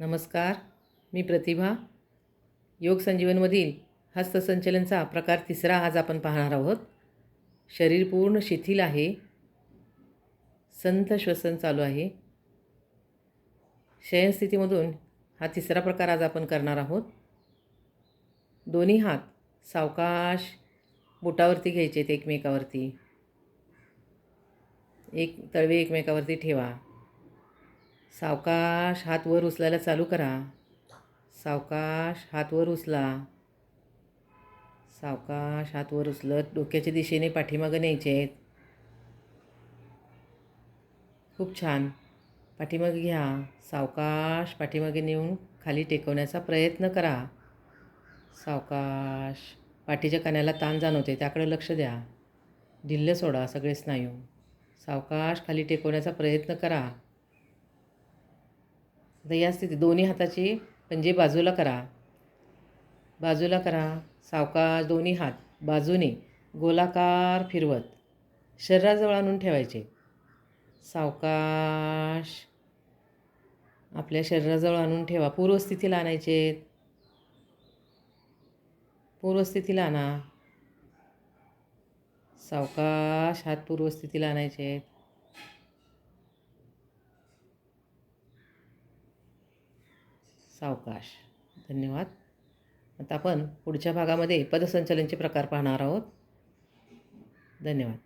नमस्कार मी प्रतिभा. योग संजीवनमधील हस्तसंचलनचा प्रकार तिसरा आज आपण पाहणार आहोत. शरीर पूर्ण शिथिल आहे. संथ श्वसन चालू आहे. शयनस्थितीमधून हा तिसरा प्रकार आज आपण करणार आहोत. दोन्ही हात सावकाश बोटावरती घ्यायचे आहेत एकमेकावरती. एक तळवे एकमेकावरती ठेवा. सावकाश हात वर उचलायला चालू करा. सावकाश हात वर उचला. सावकाश हात वर उचलत डोक्याच्या दिशेने पाठीमागं न्यायचे. आहेत खूप छान. पाठीमागे घ्या. सावकाश पाठीमागे नेऊन खाली टेकवण्याचा प्रयत्न करा. सावकाश पाठीच्या कानाला ताण जाणवते त्याकडे लक्ष द्या. ढिल्ल सोडा सगळे स्नायू. सावकाश खाली टेकवण्याचा प्रयत्न करा. आता या स्थितीत दोन्ही हाताची पंजे बाजूला करा. बाजूला करा. सावकाश दोन्ही हात बाजूने गोलाकार फिरवत. शरीराजवळ आणून ठेवायचे. सावकाश आपल्या शरीराजवळ आणून ठेवा. पूर्वस्थितीला आणायचे. पूर्वस्थितीला आणा. सावकाश हात पूर्वस्थितीला आणायचे. सावकाश. धन्यवाद. आता आपण पुढच्या भागामध्ये पदसंचलनचे प्रकार पाहणार आहोत. धन्यवाद.